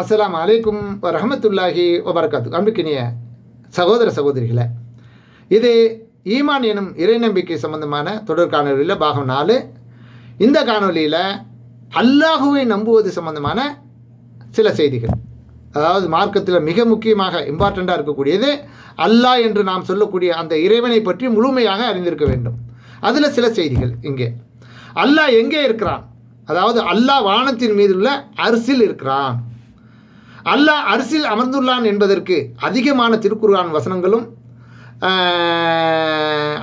அஸ்லாம் அலைக்கும் ரஹமத்துல்லாஹி வபரகாத்து அன்புக்கினிய சகோதர சகோதரிகளை இது ஈமான் எனும் இறை நம்பிக்கை சம்பந்தமான தொடர் காணொலியில் பாகம் நாலு. இந்த காணொலியில் அல்லாஹுவை நம்புவது சம்பந்தமான சில செய்திகள். அதாவது மார்க்கத்தில் மிக முக்கியமாக இம்பார்ட்டண்ட்டாக இருக்கக்கூடியது அல்லாஹ் என்று நாம் சொல்லக்கூடிய அந்த இறைவனை பற்றி முழுமையாக அறிந்திருக்க வேண்டும். அதில் சில செய்திகள் இங்கே. அல்லாஹ் எங்கே இருக்கிறான்? அதாவது அல்லாஹ் வானத்தின் மீது உள்ள அரிசில் இருக்கிறான். அல்லாஹ் அரசில் அமர்ந்துள்ளான் என்பதற்கு அதிகமான திருக்குர்ஆன் வசனங்களும்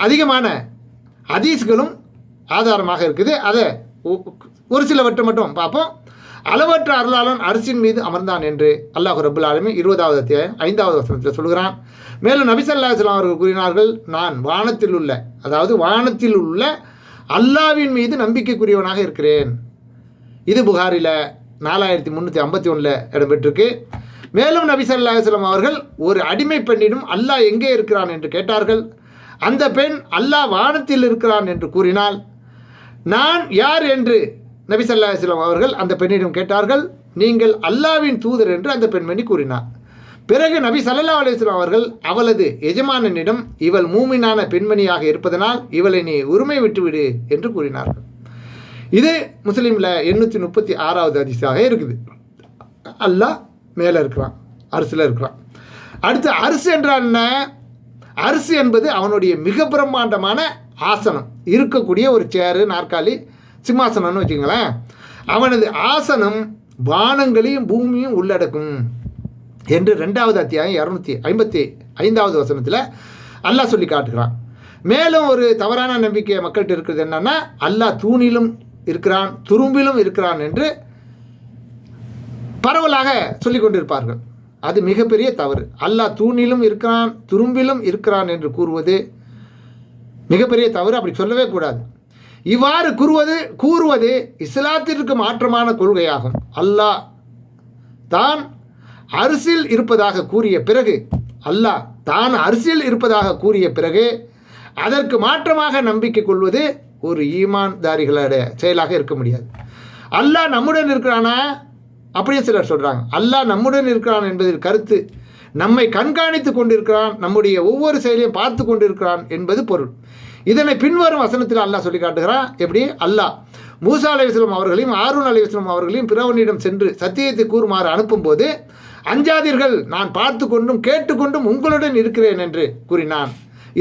அதிகமான ஹதீஸ்களும் ஆதாரமாக இருக்குது. அதை ஒரு சிலவற்றை மட்டும் பார்ப்போம். அளவற்ற அருளாளன் அரிசின் மீது அமர்ந்தான் என்று அல்லாஹ் ரபுல் ஆலமி இருபதாவது அத்தியாயம் ஐந்தாவது வசனத்தில் சொல்கிறான். மேலும் நபிசல்லா இஸ்லாம் அவர்கள் கூறினார்கள் நான் வானத்தில் உள்ள அதாவது வானத்தில் உள்ள அல்லாவின் மீது நம்பிக்கைக்குரியவனாக இருக்கிறேன். இது புகாரில் நாலாயிரத்தி முந்நூற்றி ஐம்பத்தி ஒன்றில் இடம்பெற்றிருக்கு. மேலும் நபி ஸல்லல்லாஹு அவர்கள் ஒரு அடிமை பெண்ணிடம் அல்லாஹ் எங்கே இருக்கிறான் என்று கேட்டார்கள். அந்த பெண் அல்லாஹ் வானத்தில் இருக்கிறான் என்று கூறினால் நான் யார் என்று நபி ஸல்லல்லாஹு அவர்கள் அந்த பெண்ணிடம் கேட்டார்கள். நீங்கள் அல்லாவின் தூதர் என்று அந்த பெண்மணி கூறினார். பிறகு நபி சல்லா அலுவலாம் அவர்கள் அவளது எஜமானனிடம் இவள் மூமினான பெண்மணியாக இருப்பதனால் இவளை நீ உரிமை விட்டுவிடு என்று கூறினார்கள். இது முஸ்லீமில் எண்ணூற்றி முப்பத்தி ஆறாவது அதிசாக இருக்குது. அல்லாஹ் மேலே இருக்கிறான் அரசில் இருக்கிறான். அடுத்து அரசு என்றால் என்ன? அரசு என்பது அவனுடைய மிக பிரம்மாண்டமான ஆசனம். இருக்கக்கூடிய ஒரு சேரு நாற்காலி சிம்மாசனம்னு வச்சுங்களேன் அவனது ஆசனம் வானங்களையும் பூமியும் உள்ளடக்கும் என்று ரெண்டாவது அத்தியாயம் இரநூத்தி ஐம்பத்தி ஐந்தாவது வசனத்தில் அல்லாஹ் சொல்லி காட்டுகிறான். மேலும் ஒரு தவறான நம்பிக்கை மக்கள்கிட்ட இருக்கிறது என்னன்னா அல்லாஹ் தூணிலும் இருக்கிறான் துரும்பிலும் இருக்கிறான் என்று பரவலாக சொல்லிக் கொண்டிருப்பார்கள். அது மிகப்பெரிய தவறு. அல்லாஹ் தூணிலும் இருக்கிறான் துரும்பிலும் இருக்கிறான் என்று கூறுவது மிகப்பெரிய தவறு அப்படி சொல்லவே கூடாது. இவ்வாறு கூறுவது கூறுவது இஸ்லாத்திற்கு மாற்றமான கொள்கையாகும். அல்லாஹ் தான் அரசியல் இருப்பதாக கூறிய பிறகு அல்லாஹ் தான் அரசியல் இருப்பதாக கூறிய பிறகு அதற்கு மாற்றமாக நம்பிக்கை கொள்வது ஒரு ஈமான்தாரிகளோட செயலாக இருக்க முடியாது. அல்லாஹ் நம்முடன் இருக்கிறானா? அப்படியே சிலர் சொல்கிறாங்க அல்லாஹ் நம்முடன் இருக்கிறான் என்பதில் கருத்து. நம்மை கண்காணித்து கொண்டிருக்கிறான் நம்முடைய ஒவ்வொரு செயலையும் பார்த்து கொண்டிருக்கிறான் என்பது பொருள். இதனை பின்வரும் வசனத்தில் அல்லாஹ் சொல்லி காட்டுகிறான். எப்படி? அல்லாஹ் மூசா அலைவாஸ்லம் அவர்களையும் ஆரூன் அலைவாஸ்லம் அவர்களையும் பிறவனிடம் சென்று சத்தியத்தை கூறுமாறு அனுப்பும்போது அஞ்சாதீர்கள் நான் பார்த்து கொண்டும் கேட்டுக்கொண்டும் உங்களுடன் இருக்கிறேன் என்று கூறினான்.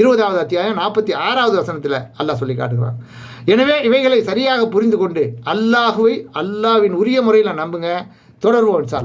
இருபதாவது அத்தியாயம் நாற்பத்தி ஆறாவது வசனத்தில் அல்லாஹ் சொல்லி காட்டுகிறான். எனவே இவைகளை சரியாக புரிந்து கொண்டு அல்லாஹுவை அல்லாஹ்வின் உரிய முறையில் நம்புங்க. தொடர்வோம் சார்